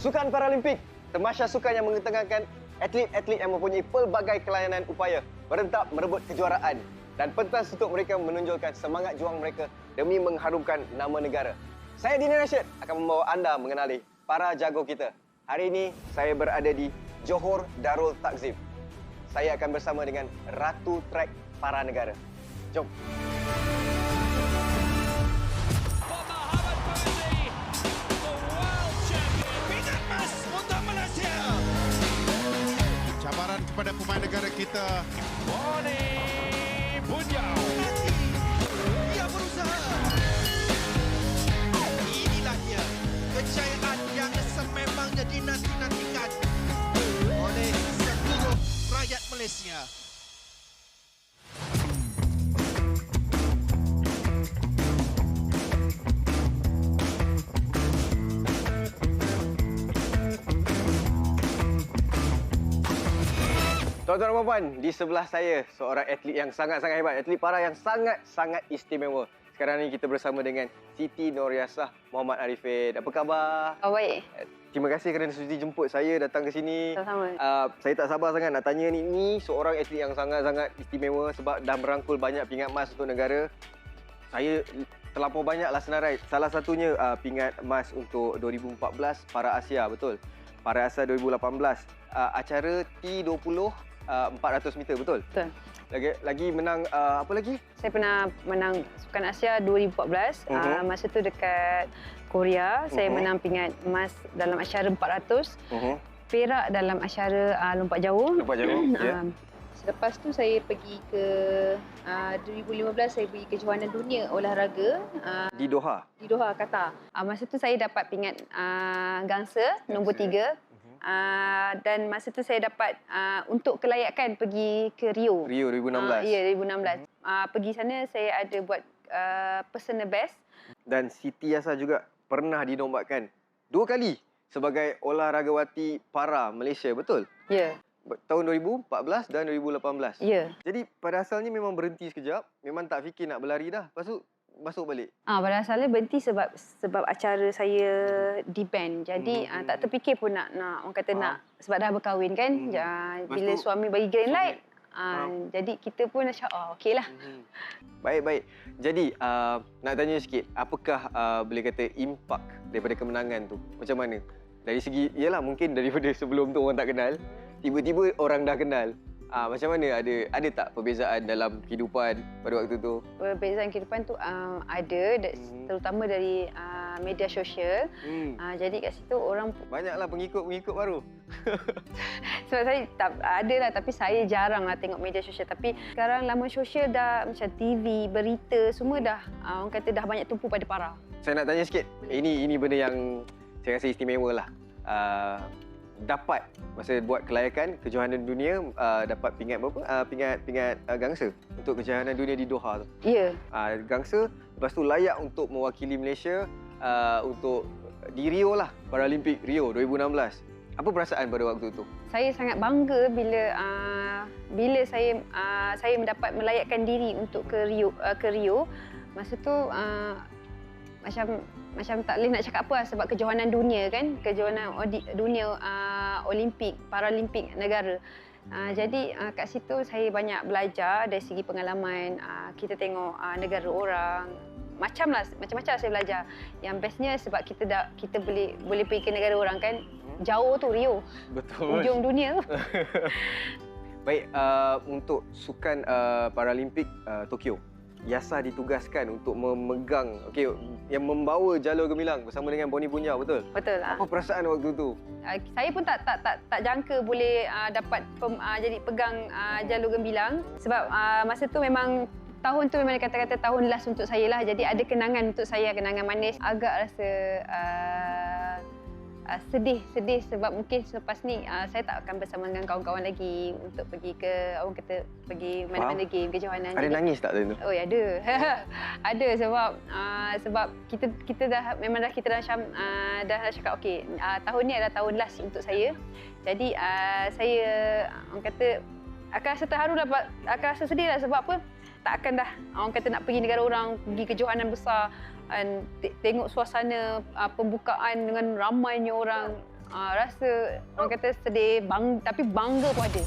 Sukan Paralimpik, temasya sukan yang mengetengahkan atlet-atlet yang mempunyai pelbagai kelayanan upaya berentak merebut kejuaraan dan pentas untuk mereka menonjolkan semangat juang mereka demi mengharumkan nama negara. Saya Dini Rashid akan membawa anda mengenali para jago kita. Hari ini saya berada di Johor Darul Takzim. Saya akan bersama dengan Ratu Trek Para Negara. Jom. Muhammad kepada pemain negara kita. Boni Bunyau. Dia berusaha. Inilah dia. Kejayaan yang sememangnya dinanti-nantikan oleh seluruh rakyat Malaysia. Tuan-tuan dan puan, di sebelah saya seorang atlet yang sangat-sangat hebat, atlet para yang sangat-sangat istimewa. Sekarang ni kita bersama dengan Siti Noriasah Muhammad Arifin. Apa khabar? Oh, baik. Terima kasih kerana sudi jemput saya datang ke sini. Sama-sama. Uh, saya tak sabar sangat nak tanya ni, ni seorang atlet yang sangat-sangat istimewa sebab dah merangkul banyak pingat emas untuk negara. Saya terlampau banyaklah senarai. Salah satunya uh, pingat emas untuk 2014 para Asia, betul? Para Asia 2018. Uh, acara T20 uh, 400 meter, betul? Betul. Lagi lagi menang uh, apa lagi? Saya pernah menang Sukan Asia 2014. Mhm. Uh, masa tu dekat Korea, saya Mhm. menang pingat emas dalam asyara 400, Uh-huh. perak dalam asyara uh, lompat jauh. Lompat jauh, ya. Um, Selepas tu saya pergi ke uh, 2015 saya pergi ke kejohanan dunia olahraga uh, Di Doha. di Doha, Qatar. Uh, masa tu saya dapat pingat uh, gangsa nombor tiga. Uh, dan masa tu saya dapat uh, untuk kelayakan pergi ke Rio. Rio 2016. Ah, ya, 2016. Uh, pergi sana saya ada buat uh, personal best. Dan Siti Yasa juga pernah dinobatkan dua kali sebagai olahragawati para Malaysia, betul? Ya, Tahun 2014 dan 2018. ya. Jadi pada asalnya memang berhenti sekejap, memang tak fikir nak berlari dah. Lepas tu masuk balik. Ah, pada asalnya berhenti sebab sebab acara saya di band. Jadi Hmm. ah, tak terfikir pun nak nak orang kata Faham. nak sebab dah berkahwin kan. Hmm. Ja, bila tu, suami bagi green light, ah, Faham. jadi kita pun macam oh okeylah. Mhm. Baik, baik. Jadi, uh, nak tanya sikit, apakah uh, boleh kata impak daripada kemenangan tu? Macam mana? Dari segi, yalah mungkin daripada sebelum tu orang tak kenal, tiba-tiba orang dah kenal. Ah, macam mana? Ada ada tak perbezaan dalam kehidupan pada waktu tu? Perbezaan kehidupan tu ah, ada da- Hmm. terutama dari ah, media sosial. Hmm. Ah, jadi kat situ orang Banyaklah pengikut-pengikut baru. Sebab saya tak ada lah tapi saya jarang lah tengok media sosial. Tapi sekarang laman sosial dah macam TV, berita semua dah uh, orang kata dah banyak tumpu pada para. Saya nak tanya sikit. Ini ini benda yang saya rasa istimewa lah. Uh, dapat masa buat kelayakan kejohanan dunia uh, dapat pingat berapa? Uh, pingat pingat uh, gangsa untuk kejohanan dunia di Doha tu. Ya, Uh, gangsa lepas tu layak untuk mewakili Malaysia uh, untuk di Rio lah Paralimpik Rio 2016. Apa perasaan pada waktu tu? saya sangat bangga bila uh, bila saya uh, saya mendapat melayakkan diri untuk ke Rio uh, ke Rio. Masa tu uh, macam macam tak boleh nak cakap apa lah sebab kejohanan dunia kan, kejohanan dunia uh, Olimpik, Paralimpik negara. Uh, jadi uh, kat situ saya banyak belajar dari segi pengalaman uh, kita tengok uh, negara orang macam lah macam-macam saya belajar. Yang bestnya sebab kita dah kita boleh boleh pergi ke negara orang kan jauh tu Rio Betul. ujung dunia tu. Baik, uh, untuk sukan uh, Paralimpik uh, Tokyo, Yasa ditugaskan untuk memegang, okey, yang membawa jalur gemilang bersama dengan Boni Punya, betul? Betul lah. Apa perasaan waktu tu? Uh, saya pun tak tak tak tak jangka boleh uh, dapat pem, uh, jadi pegang uh, jalur gembilang sebab uh, masa tu memang tahun tu memang kata-kata tahun last untuk saya lah. Jadi ada kenangan untuk saya, kenangan manis. Agak rasa uh, uh, sedih sedih sebab mungkin selepas ni uh, saya tak akan bersama dengan kawan-kawan lagi untuk pergi ke orang kata pergi mana-mana game kejohanan. Ada Jadi- nangis tak tadi tu? Oh ya ada. ada sebab uh, sebab kita kita dah memang dah kita dah macam uh, dah, dah cakap okey uh, tahun ni adalah tahun last untuk saya. Jadi uh, saya orang kata akan rasa terharu lah akan rasa sedih lah sebab apa? Tak akan dah orang kata nak pergi negara orang, pergi kejohanan besar and te- tengok suasana uh, pembukaan dengan ramainya orang uh, rasa orang kata sedih, bang, tapi bangga pun ada.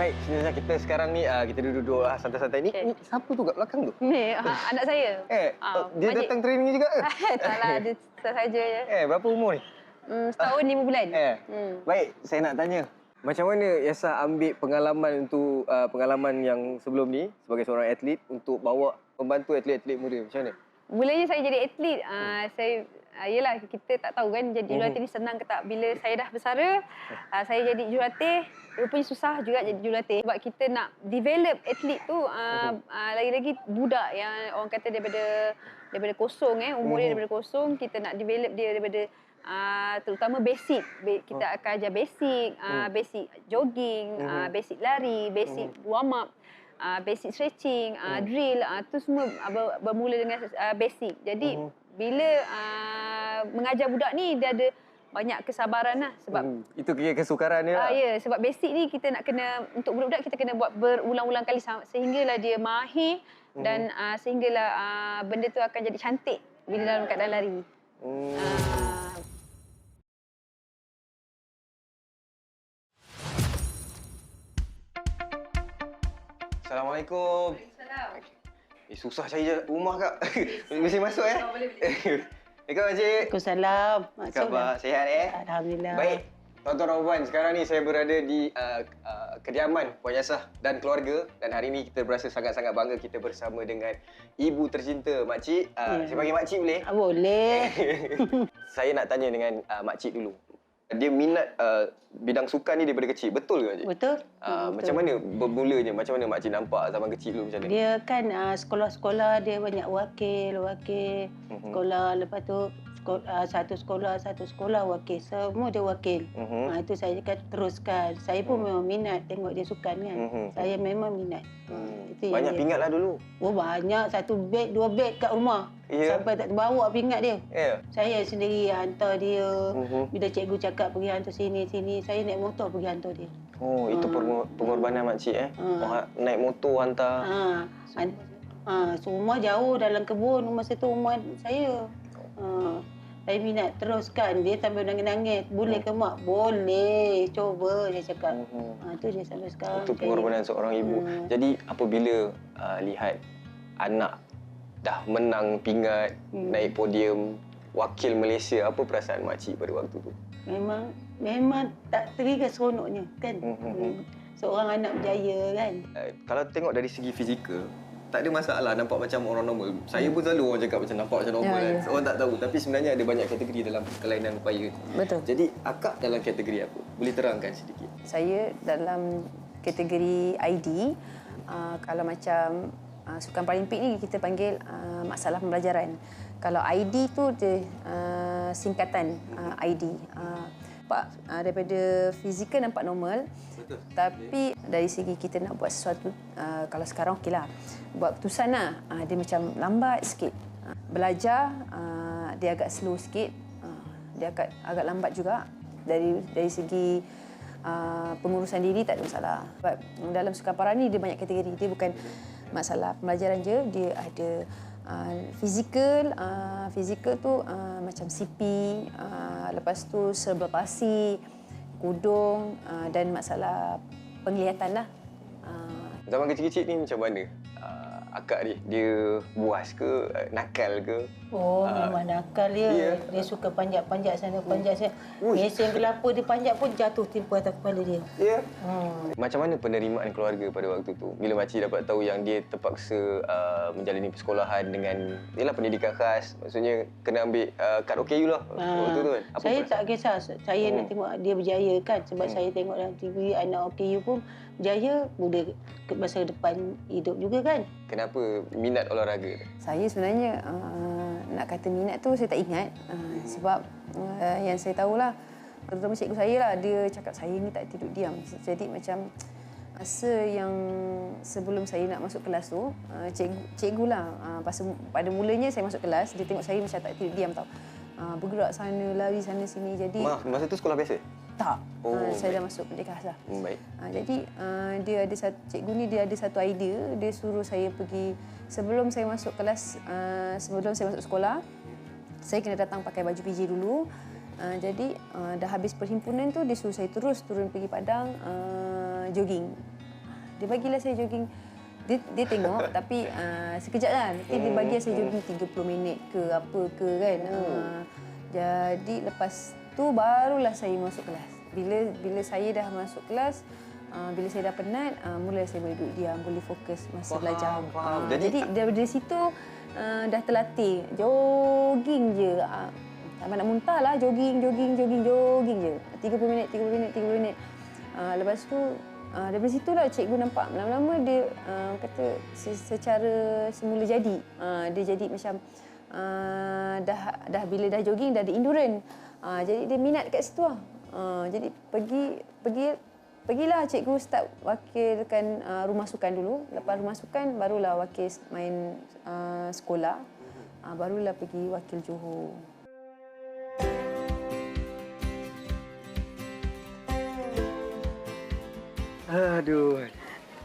Baik, sebenarnya kita sekarang ni uh, kita duduk-duduk uh, santai-santai ni. Okey. Ni siapa tu kat belakang tu? Ni uh, anak saya. Eh, Ah, uh, dia Majid. datang training juga ke? Taklah, dia saja je. Eh, berapa umur ni? Hmm, setahun lima bulan. Eh. Hmm. Baik, saya nak tanya. Macam mana Yasa ambil pengalaman untuk uh, pengalaman yang sebelum ni sebagai seorang atlet untuk bawa membantu atlet-atlet muda? Macam mana? Mulanya saya jadi atlet, uh, saya uh, yelah kita tak tahu kan jadi jurulatih ni senang ke tak. Bila saya dah bersara, uh, saya jadi jurulatih, rupanya susah juga jadi jurulatih. Sebab kita nak develop atlet tu uh, uh, lagi-lagi budak yang orang kata daripada daripada kosong eh, umur dia Mhm. daripada kosong, kita nak develop dia daripada uh, terutama basic. Ba- Kita akan ajar basic, uh, basic jogging, uh, basic lari, basic warm up. Uh, basic stretching, uh, drill, uh, tu semua uh, ber- bermula dengan uh, basic. Jadi Mhm. bila uh, mengajar budak ni dia ada banyak kesabaran lah sebab Hmm, itu kira kesukaran dia. Ah lah. ya, sebab basic ni kita nak kena untuk budak-budak kita kena buat berulang-ulang kali sehinggalah dia mahir Mhm. dan uh, sehinggalah uh, benda tu akan jadi cantik bila dalam keadaan lari. Hmm. Uh, Assalamualaikum. Eh, susah cari rumah kak. Mesti masuk eh. Eh, kak Makcik. Waalaikumsalam. Apa Masuk khabar? Sihat eh? Alhamdulillah. Baik. Tuan-tuan dan puan, sekarang ni saya berada di uh, uh, kediaman Puan Yasah dan keluarga dan hari ini kita berasa sangat-sangat bangga kita bersama dengan ibu tercinta Makcik. Uh, Ya. Saya panggil Makcik boleh? Ah, Boleh. saya nak tanya dengan uh, Makcik dulu. Dia minat uh, bidang sukan ni daripada kecil. Betul ke Makcik? Betul? Uh, Hmm, macam mana bermulanya? Macam mana Makcik nampak zaman kecil dulu macam mana? Dia kan ah, sekolah-sekolah dia banyak wakil, wakil. Mhm. Sekolah lepas tu sekolah, satu sekolah, satu sekolah wakil. Semua dia wakil. Mhm. Ha, itu saya kan teruskan. Saya pun memang minat tengok dia sukan kan. Mhm. Saya memang minat. Hmm. Itu Banyak pingat lah dulu. Oh banyak. Satu beg, dua beg kat rumah. Ya. Sampai tak terbawa pingat dia. Yeah. Saya sendiri hantar dia. Mhm. Bila cikgu cakap pergi hantar sini, sini. Saya naik motor pergi hantar dia. Oh, itu pengor- pengorbanan makcik eh. Hmm. Oh, naik motor hantar. Ha, ha, rumah jauh dalam kebun saya tu rumah saya. Ha, saya minat teruskan dia sambil nangis-nangis. Boleh ke mak? Boleh. Cuba saya cakap. Mhm. Ha, tu dia sampai sekarang. Itu pengorbanan seorang ibu. Hmm. Jadi apabila uh, lihat anak dah menang pingat, Hmm. naik podium, wakil Malaysia, apa perasaan makcik pada waktu tu? Memang memang tak teriga seronoknya kan. Mhm. Hmm. Seorang anak berjaya kan. Uh, kalau tengok dari segi fizikal, tak ada masalah nampak macam orang normal. Saya pun selalu orang cakap macam nampak macam normal Ya, kan. ya. Orang tak tahu tapi sebenarnya ada banyak kategori dalam kelainan upaya. betul. Jadi akak dalam kategori apa? Boleh terangkan sedikit. saya dalam kategori ID uh, kalau macam uh, sukan paralimpik ni kita panggil uh, masalah pembelajaran kalau ID tu dia uh, singkatan uh, ID uh, nampak uh, daripada fizikal nampak normal. Betul. tapi dari segi kita nak buat sesuatu uh, kalau sekarang okey lah. Buat keputusan lah. Uh, dia macam lambat sikit. Uh, belajar uh, dia agak slow sikit. Uh, dia agak agak lambat juga. Dari dari segi uh, pengurusan diri tak ada masalah. Sebab dalam sukan para ni dia banyak kategori. Dia bukan masalah pembelajaran je. Dia ada uh, fizikal. Uh, fizikal tu uh, macam CP uh, lepas tu cerebral palsy kudung uh, dan masalah penglihatan lah. Uh, Zaman kecil-kecil ni macam mana? Uh, akak ni, dia buas ke, uh, nakal ke? Oh, Ah, memang nakal dia. ya. Dia suka panjat-panjat sana, panjat sana. Mesin kelapa dia panjat pun jatuh timpa atas kepala dia. Ya. Hmm. Macam mana penerimaan keluarga pada waktu tu? Bila makcik dapat tahu yang dia terpaksa uh, menjalani persekolahan dengan yalah pendidikan khas, maksudnya kena ambil uh, kad OKU lah waktu tu kan. Ah, saya tak kisah. Saya Hmm. nak tengok dia berjaya kan. Sebab Hmm. saya tengok dalam TV anak OKU pun berjaya. Boleh masa depan hidup juga kan. Kenapa minat olahraga saya sebenarnya uh, nak kata minat tu saya tak ingat uh, sebab uh, yang saya tahulah terutama cikgu saya lah dia cakap saya ni tak tidur diam jadi macam Masa yang sebelum saya nak masuk kelas tu, uh, cikgu, cikgu lah. Uh, pada, pada mulanya saya masuk kelas, dia tengok saya macam tak tidur diam tau. Uh, bergerak sana, lari sana sini. Jadi Ma, masa tu sekolah biasa? Tak. Oh, uh, saya dah masuk pendidikan khas lah. Hmm, baik. Uh, jadi uh, dia ada satu cikgu ni dia ada satu idea, dia suruh saya pergi sebelum saya masuk kelas, uh, sebelum saya masuk sekolah, saya kena datang pakai baju PJ dulu. Uh, jadi uh, dah habis perhimpunan tu dia suruh saya terus turun pergi padang uh, jogging. Dia bagilah saya jogging. Dia, dia tengok tapi uh, sekejap lah. Nanti dia bagi saya jogging 30 minit ke apa ke kan. Uh, jadi lepas tu barulah saya masuk kelas. Bila bila saya dah masuk kelas, uh, bila saya dah penat, uh, mula saya boleh duduk diam, boleh fokus masa Faham, belajar. faham. Uh, Jadi- jadi, dari situ uh, dah terlatih. Jogging je. Uh, tak nak muntah lah. Jogging, jogging, jogging, jogging je. 30 minit, 30 minit, 30 minit. Uh, lepas tu, uh, daripada situ lah cikgu nampak. Lama-lama dia uh, kata se- secara semula jadi. Uh, dia jadi macam uh, dah dah bila dah jogging dah ada endurance. Uh, jadi dia minat kat situ lah. Uh, jadi pergi pergi pergilah cikgu start wakilkan uh, rumah sukan dulu. Lepas rumah sukan barulah wakil main uh, sekolah. Uh, barulah pergi wakil Johor. Aduh.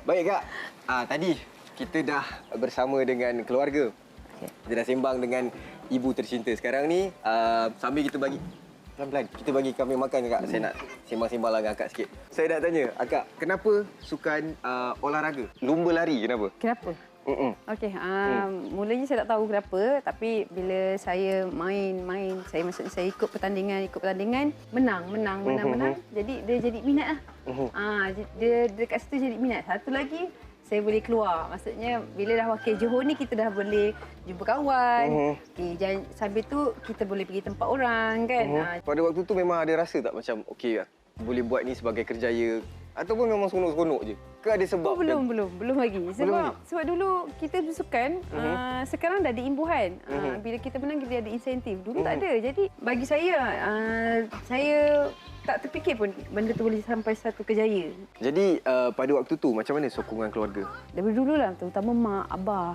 Baik kak. Ah tadi kita dah bersama dengan keluarga. Okey. Kita dah sembang dengan ibu tercinta. Sekarang ni uh, sambil kita bagi pelan-pelan kita bagi kami makan kak. Saya nak sembang-sembang lah dengan akak sikit. Saya nak tanya, akak kenapa sukan uh, olahraga? Lumba lari kenapa? Kenapa? Mm-mm. Okey, um, mulanya saya tak tahu kenapa tapi bila saya main-main, saya maksudnya saya ikut pertandingan, ikut pertandingan, menang, menang, menang, menang. Jadi dia jadi minat lah. Mhm. Ah, dia dekat situ jadi minat. Satu lagi saya boleh keluar. Maksudnya bila dah wakil Johor ni kita dah boleh jumpa kawan. Mhm. Okey, jangan sambil tu kita boleh pergi tempat orang kan. Ah, Pada waktu tu memang ada rasa tak macam okey boleh buat ni sebagai kerjaya ataupun memang seronok-seronok je? Ke ada sebab? Oh, belum, belum, belum lagi. Sebab lagi? sebab dulu kita bersukan, Mhm. uh, sekarang dah ada imbuhan. Uh, Mhm. bila kita menang kita ada insentif. Dulu tak Mhm. ada. Jadi bagi saya uh, saya tak terfikir pun benda tu boleh sampai satu kejaya. Jadi uh, pada waktu tu macam mana sokongan keluarga? Daripada dulu lah, terutama mak, abah.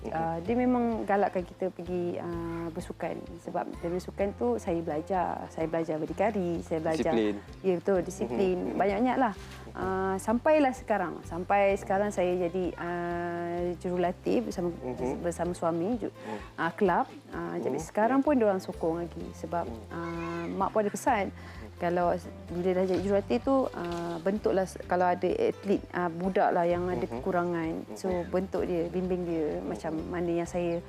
Uh, dia memang galakkan kita pergi uh, bersukan. Sebab dari sukan tu saya belajar. Saya belajar berdikari saya belajar Disiplin. ya betul disiplin. Banyak-banyak lah. Uh, sampailah sekarang. Sampai sekarang saya jadi uh, jurulatih bersama Mhm. bersama suami uh, kelab. Uh, jadi sekarang pun dia orang sokong lagi. Sebab uh, mak pun ada pesan kalau bila dah jadi jurulatih tu uh, bentuklah kalau ada atlet uh, budak lah yang ada kekurangan. So bentuk dia bimbing dia macam mana yang saya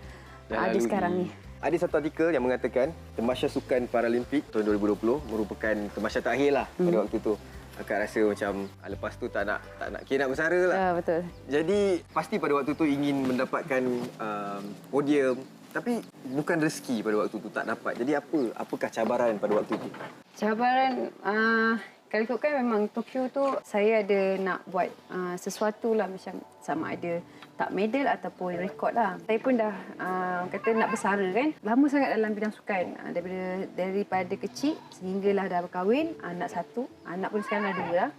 Dah ada sekarang ni. Ada satu artikel yang mengatakan Temasya Sukan Paralimpik tahun 2020 merupakan temasya terakhir lah pada waktu tu. Akak rasa macam ah, lepas tu tak nak tak nak kira nak bersara lah. uh, betul. Jadi pasti pada waktu tu ingin mendapatkan um, podium tapi bukan rezeki pada waktu tu tak dapat. Jadi apa apakah cabaran pada waktu tu? Cabaran uh, kalau ikutkan memang Tokyo tu saya ada nak buat uh, sesuatu lah macam sama ada tak medal ataupun rekod lah. Saya pun dah uh, kata nak bersara kan. Lama sangat dalam bidang sukan. Uh, daripada daripada kecil sehinggalah dah berkahwin, anak satu. Anak pun sekarang dah dua lah.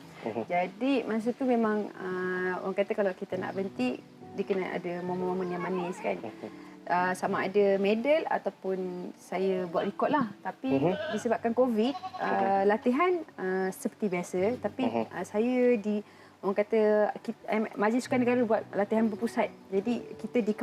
Jadi masa tu memang uh, orang kata kalau kita nak berhenti dia kena ada momen-momen yang manis kan. Uh, sama ada medal ataupun saya buat rekod lah. Tapi disebabkan COVID, uh, latihan uh, seperti biasa. Tapi uh, saya di orang kata kita, eh, Majlis Sukan Negara buat latihan berpusat. Jadi kita di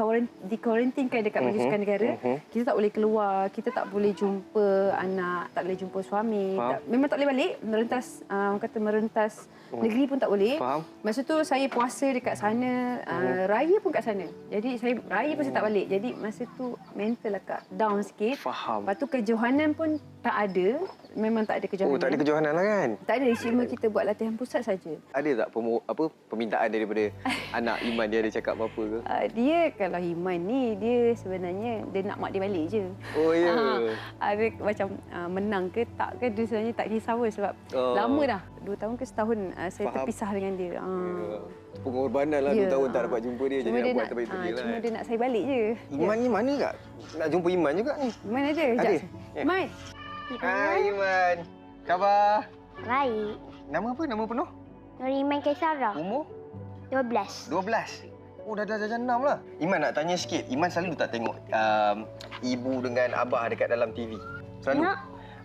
di karantinkan dekat Majlis Sukan Negara. Kita tak boleh keluar, kita tak boleh jumpa anak, tak boleh jumpa suami. Faham. Tak, memang tak boleh balik merentas uh, orang kata merentas negeri pun tak boleh. Faham. Masa tu saya puasa dekat sana, uh, raya pun kat sana. Jadi saya raya pun saya tak balik. Jadi masa tu mental agak down sikit. Faham. Lepas tu kejohanan pun tak ada. Memang tak ada kejohanan. Oh tak ada kejohanan lah kan? Tak ada, cuma kita buat latihan pusat saja. Ada tak pemo, apa permintaan daripada anak Iman dia ada cakap apa-apa ke? Uh, dia kalau Himan ni dia sebenarnya dia nak mak dia balik je. Oh ya. Ah, ada macam uh, menang ke tak ke dia sebenarnya tak risau pun sebab Oh. lama dah. Dua tahun ke setahun uh, saya Faham. terpisah dengan dia. Ah. Ya. Pengorbanan lah Ya. 2 tahun tak dapat jumpa dia Cuma jadi dia nak buat nak, terbaik ah, terbaik cuma lah. dia nak saya balik je. Iman ni mana kak? Nak jumpa Iman juga ni. Iman ada? Ada? Sekejap. Ya. Iman. Hai Iman. Khabar? Baik. Nama apa? Nama penuh? Nuriman Kaisara, Umur 12. 12. Oh, dah dah darjah 6 lah. Iman nak tanya sikit. Iman selalu tak tengok um, ibu dengan abah dekat dalam TV? Selalu? Tengok.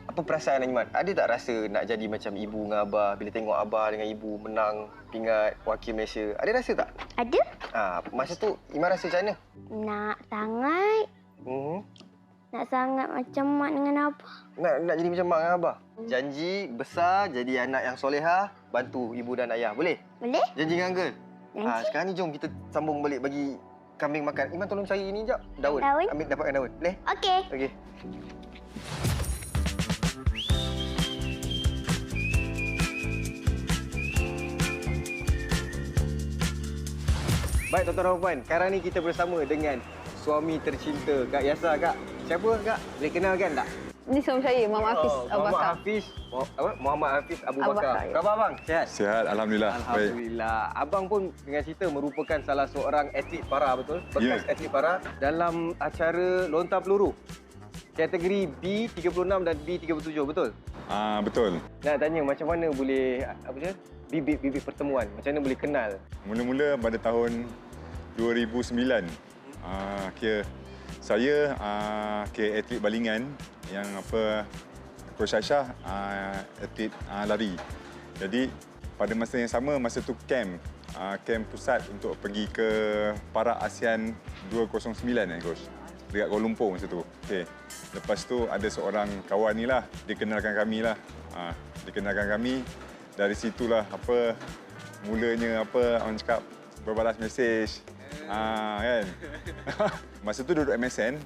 Apa perasaan Iman? Ada tak rasa nak jadi macam ibu dengan abah bila tengok abah dengan ibu menang pingat wakil Malaysia? Ada rasa tak? Ada? Ah, masa tu Iman rasa macam mana? Nak sangat. Hmm. Nak sangat macam mak dengan abah. Nak nak jadi macam mak dengan abah. Janji besar jadi anak yang solehah, bantu ibu dan ayah. Boleh? Boleh? Janji dengan uncle? Janji. Ah, sekarang ni jom kita sambung balik bagi kambing makan. Iman tolong cari ini jap. Daun. Daun? Ambil dapatkan daun. Boleh? Okey. Okey. Baik tuan-tuan dan puan, sekarang ni kita bersama dengan suami tercinta Kak Yasa. Kak, siapa Kak? Boleh kenalkan tak? Ini suami saya, Muhammad Hafiz Oh, Abu Muhammad Bakar. Hafiz. Apa? Muhammad Hafiz Abu Abu Bakar. Bakar, ya. Khabar abang? Sihat? Sihat, Alhamdulillah. Baik. Alhamdulillah. Abang pun dengan cerita merupakan salah seorang atlet para betul? Bekas Ya. atlet para dalam acara lontar peluru. Kategori B36 dan B37 betul? Ah betul. Nak tanya macam mana boleh apa dia? Bibit-bibit pertemuan. Macam mana boleh kenal? Mula-mula pada tahun 2009, ah kira saya ah kira atlet balingan yang apa Coach Aisyah ah, atlet ah, lari. Jadi pada masa yang sama masa tu camp ah, camp pusat untuk pergi ke para ASEAN 209 eh coach. Dekat Kuala Lumpur masa tu. Okey. Lepas tu ada seorang kawan ni lah, dia kenalkan kami lah. Ah, dia kenalkan kami. Dari situlah apa mulanya apa orang cakap berbalas mesej. Ah kan. Masa tu duduk MSN,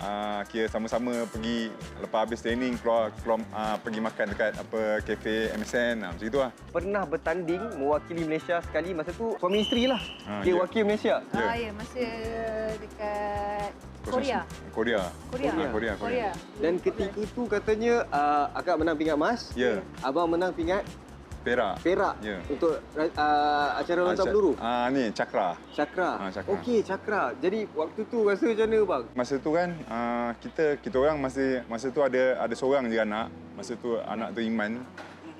ah kira sama-sama pergi lepas habis training keluar keluar ah, pergi makan dekat apa kafe MSN ah, macam itulah. Pernah bertanding mewakili Malaysia sekali masa tu suami isteri lah. Ah, Dia ya. wakil Malaysia. Ya. Ah, ya, masa dekat Korea. Korea. Korea. Ah, Korea. Korea. Dan ketika itu katanya uh, akak menang pingat emas. Ya. Abang menang pingat Perak. perak Ya. untuk uh, acara lontar peluru. Ah ni Cakra. Cakra. Ah, Cakra. Okey, Cakra. Jadi waktu tu rasa macam mana bang? Masa tu kan ah, kita kita orang masih masa tu ada ada seorang je anak. Masa tu anak tu Iman.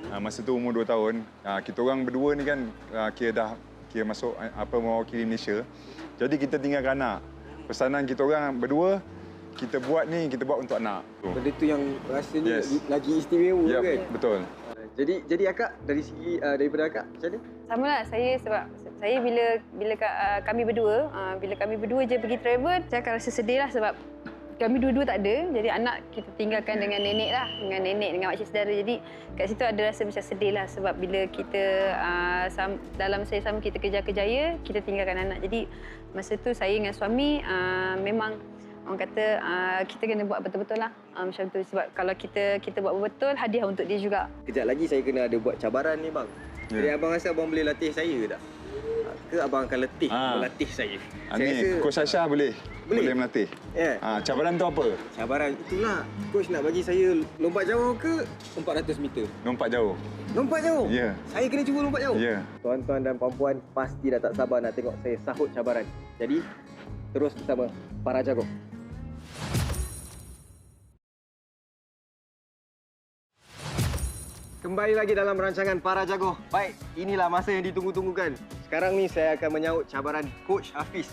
Ah, masa tu umur 2 tahun. Ah, kita orang berdua ni kan ah, kira dah kira masuk ah, apa mewakili Malaysia. Jadi kita tinggalkan anak. Pesanan kita orang berdua kita buat ni kita buat untuk anak. Benda tu yang rasanya Yes. lagi, istimewa Ya, kan? betul. Jadi jadi akak dari segi uh, daripada akak macam mana? Sama lah saya sebab saya bila bila uh, kami berdua, uh, bila kami berdua je pergi travel, saya akan rasa sedih lah sebab kami dua-dua tak ada. Jadi anak kita tinggalkan dengan nenek lah, dengan nenek, dengan makcik saudara. Jadi kat situ ada rasa macam sedih lah sebab bila kita uh, sam, dalam saya sama kita kejar kejaya, kita tinggalkan anak. Jadi masa tu saya dengan suami uh, memang orang kata uh, kita kena buat betul-betul lah uh, macam tu sebab kalau kita kita buat betul hadiah untuk dia juga. Kejap lagi saya kena ada buat cabaran ni bang. Ya. Jadi abang rasa abang boleh latih saya ke tak? Ke abang akan letih Ah. melatih saya? Ah, saya ni Coach Aisyah boleh. Boleh? Boleh melatih. Ya. Ah, cabaran tu apa? Cabaran itulah. Coach nak bagi saya lompat jauh ke 400 meter? Lompat jauh. Lompat jauh? Ya. Saya kena cuba lompat jauh? Ya. Tuan-tuan dan puan-puan pasti dah tak sabar nak tengok saya sahut cabaran. Jadi, terus bersama para jago. Kembali lagi dalam rancangan Para Jago. Baik, inilah masa yang ditunggu-tunggukan. Sekarang ni saya akan menyahut cabaran Coach Hafiz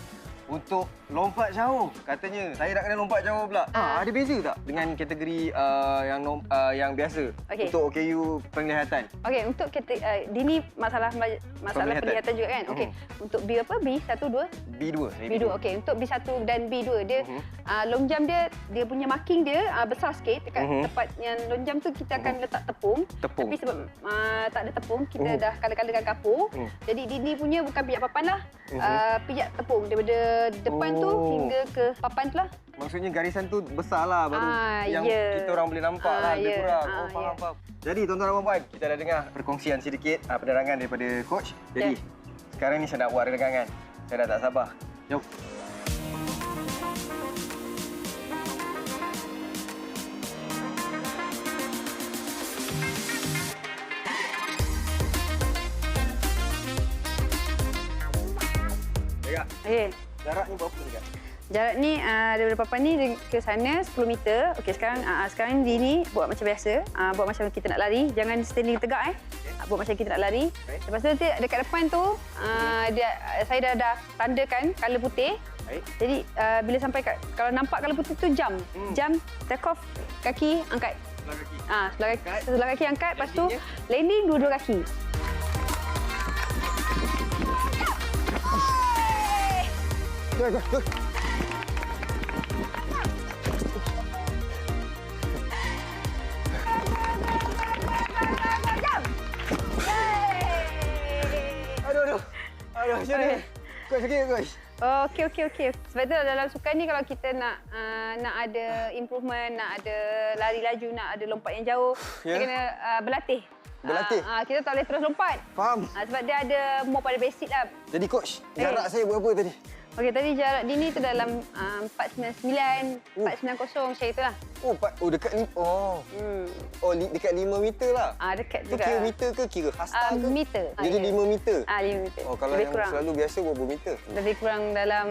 untuk lompat jauh. Katanya saya nak kena lompat jauh pula. Ah, ada beza tak dengan kategori uh, yang uh, yang biasa Okey. untuk OKU penglihatan? Okey, untuk kita uh, Dini masalah masalah Penglihatan. penglihatan juga kan. Okey. Untuk B apa? B 1 2 B2. saya B2. Okey, untuk B1 dan B2 dia Mhm. uh, long jump dia dia punya marking dia uh, besar sikit dekat Mhm. tempat yang long jump tu kita akan letak tepung. Tepung. Tapi sebab uh, tak ada tepung, kita Mhm. dah kala-kalakan kapur. Mhm. Jadi Dini punya bukan pijak papan lah. Mhm. Uh, pijak tepung daripada depan tu Oh. hingga ke papan tu lah. Maksudnya garisan tu besar lah baru Ah, yang ya. kita orang boleh nampak Ah, lah lebih ya. kurang. Ah, oh, faham, ya. faham. Jadi tuan-tuan dan puan kita dah dengar perkongsian sedikit uh, penerangan daripada coach. Jadi Ya. sekarang ni saya nak buat regangan. Saya dah tak sabar. Jom. Ya, Kak. Okey. Jarak ni berapa ni, Kak? Jarak ni uh, daripada papan ni ke sana 10 meter. Okey, sekarang uh, sekarang Dini buat macam biasa. Uh, buat macam kita nak lari. Jangan standing tegak eh. Okey. buat macam kita nak lari. Baik. Lepas tu nanti dekat depan tu uh, dia saya dah dah tandakan color putih. Baik. Jadi uh, bila sampai kat, kalau nampak color putih tu jam. Hmm. Jam take off kaki angkat. Sebelah kaki. Ah, sebelah kaki, Angkat. sebelah kaki angkat, lepas tu Landingnya? landing dua-dua kaki. Go, go, go. Aduh, aduh. Aduh, macam mana? Okey. Coach, coach? Oh, okey okey okey. Sebab tu dalam sukan ni kalau kita nak uh, nak ada improvement, nak ada lari laju, nak ada lompat yang jauh, Ya. kita kena uh, berlatih. Berlatih? Ah, ah, kita tak boleh terus lompat. Faham. Ah, sebab dia ada more pada basic lah. Jadi, coach, Eh. jarak saya berapa tadi? Okey, tadi jarak dini tu dalam uh, 499, Oh. 490 macam itulah. Oh, empat, oh dekat ni. Oh, Hmm. oh li, dekat 5 meter lah. Ah, dekat Tu juga. kira meter ke kira hasta Ah, ke? meter. Ah, Jadi ya. 5 meter. Ah, 5 meter. Oh, kalau Lebih yang kurang. selalu biasa berapa meter? Lebih kurang dalam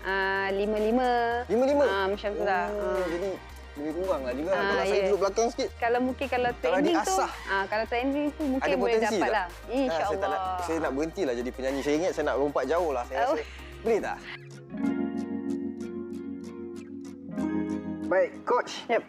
uh, 55. 55? Ah, macam tu lah. Oh, Ah. jadi lebih kurang lah juga. Ah, kalau saya ya. duduk belakang sikit. Kalau mungkin kalau Kalau training tu, diasah. ah, kalau training tu mungkin boleh dapat tak? lah. Ah, saya, tak nak, saya nak berhenti lah jadi penyanyi. Saya ingat saya nak lompat jauh lah. Saya Oh. rasa. Tak? Baik, coach. Yep.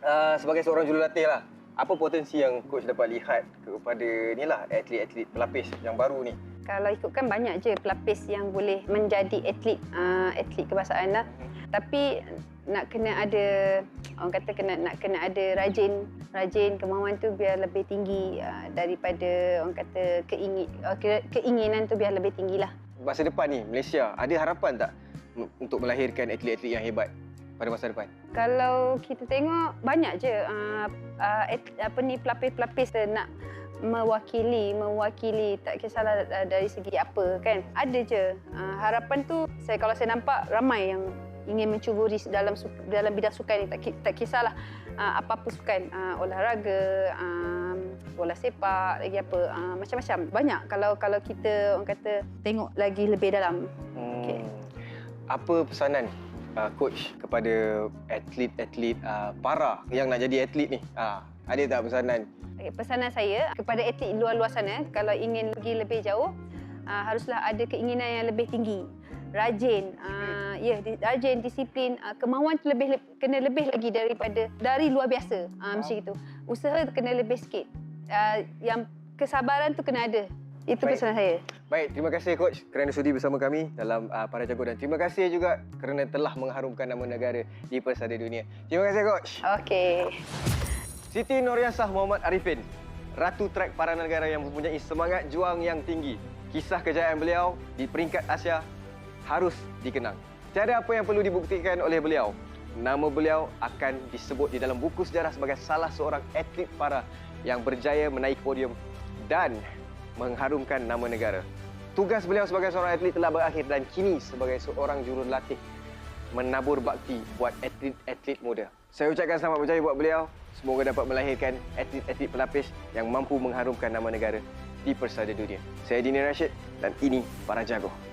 Uh, sebagai seorang jurulatih lah, apa potensi yang coach dapat lihat kepada ni lah atlet-atlet pelapis yang baru ni? Kalau ikutkan banyak je pelapis yang boleh menjadi atlet uh, atlet kebangsaan lah. Tapi nak kena ada orang kata kena nak kena ada rajin rajin kemahuan tu biar lebih tinggi uh, daripada orang kata keingin uh, ke- keinginan tu biar lebih tinggi lah. Masa depan ni, Malaysia, ada harapan tak untuk melahirkan atlet-atlet yang hebat pada masa depan? Kalau kita tengok banyak je uh, uh, apa ni pelapis-pelapis nak mewakili mewakili tak kisahlah uh, dari segi apa kan? Ada je. Uh, harapan tu saya kalau saya nampak ramai yang ingin mencuburi dalam dalam bidang sukan ni. Tak, tak kisahlah uh, apa-apa sukan uh, olahraga um, bola sepak lagi apa uh, macam-macam banyak kalau kalau kita orang kata tengok lagi lebih dalam Hmm. Okey. Apa pesanan uh, coach kepada atlet-atlet uh, para yang nak jadi atlet ni? Uh, ada tak pesanan? Okay, pesanan saya kepada atlet luar-luar sana kalau ingin pergi lebih jauh uh, haruslah ada keinginan yang lebih tinggi. Rajin, uh, ya, di, rajin, disiplin, uh, kemahuan tu lebih le- kena lebih lagi daripada dari luar biasa. Uh, macam itu. Usaha kena lebih sikit. Uh, yang kesabaran tu kena ada. Itu Baik. pesanan saya. Baik, terima kasih coach kerana sudi bersama kami dalam uh, Para Jago dan terima kasih juga kerana telah mengharumkan nama negara di persada dunia. Terima kasih coach. Okey. Siti Nuriasah Muhammad Arifin, ratu trek para negara yang mempunyai semangat juang yang tinggi. Kisah kejayaan beliau di peringkat Asia harus dikenang. Tiada apa yang perlu dibuktikan oleh beliau. Nama beliau akan disebut di dalam buku sejarah sebagai salah seorang atlet para yang berjaya menaiki podium dan mengharumkan nama negara. Tugas beliau sebagai seorang atlet telah berakhir dan kini sebagai seorang jurulatih menabur bakti buat atlet-atlet muda. Saya ucapkan selamat berjaya buat beliau. Semoga dapat melahirkan atlet-atlet pelapis yang mampu mengharumkan nama negara di persada dunia. Saya Dini Rashid dan ini Para Jago.